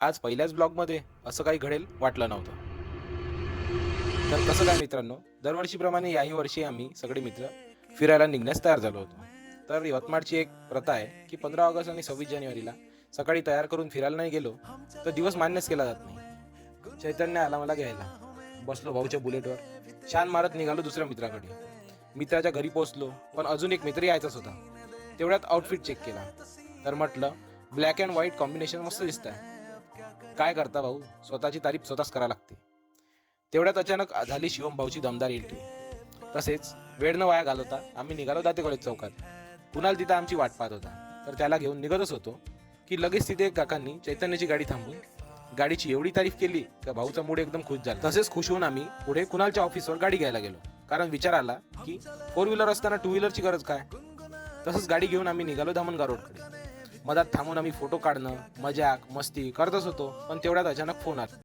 आज पहिल्याच ब्लॉगमध्ये असं काही घडेल वाटलं नव्हतं. तर कसं काय मित्रांनो दरवर्षीप्रमाणे याही वर्षी आम्ही सगळे मित्र फिरायला निघण्यास तयार झालो होतो. तर यवतमाळची एक प्रथा आहे की पंधरा ऑगस्ट आणि सव्वीस जानेवारीला सकाळी तयार करून फिरायला नाही गेलो तर दिवस मान्यच केला जात नाही. चैतन्य आला मला घ्यायला. बसलो भाऊच्या बुलेटवर. शान मारत निघालो दुसऱ्या मित्राकडे. मित्राच्या घरी पोहोचलो पण अजून एक मित्र यायचाच होता. तेवढ्यात आउटफिट चेक केला. तर म्हटलं ब्लॅक अँड व्हाईट कॉम्बिनेशन मस्त दिसत आहे काय करता भाऊ? स्वतःची तारीफ स्वतःच करा लागते. तेवढ्यात अचानक झाली शिवम भाऊची दमदार एंट्री. तसेच वेळ न वाया घालवता आम्ही निघालो दाते कॉलेज चौकात. कुणाल तिथं आमची वाट पाहत होता. तर त्याला घेऊन निघतच होतो की लगेच तिथे एक काकांनी चैतन्याची गाडी थांबून गाडीची एवढी तारीफ केली का भाऊचा मूड एकदम खुश झाला. तसेच खुश होऊन आम्ही पुढे कुणालच्या ऑफिसवर गाडी घ्यायला गेलो. कारण विचार आला की फोर व्हीलर असताना टू व्हीलरची गरज काय? तसंच गाडी घेऊन आम्ही निघालो धामणगाव रोडकडे मधात थांबून आम्ही फोटो काढणं मजाक मस्ती करतच होतो पण तेवढ्यात अचानक फोन आला.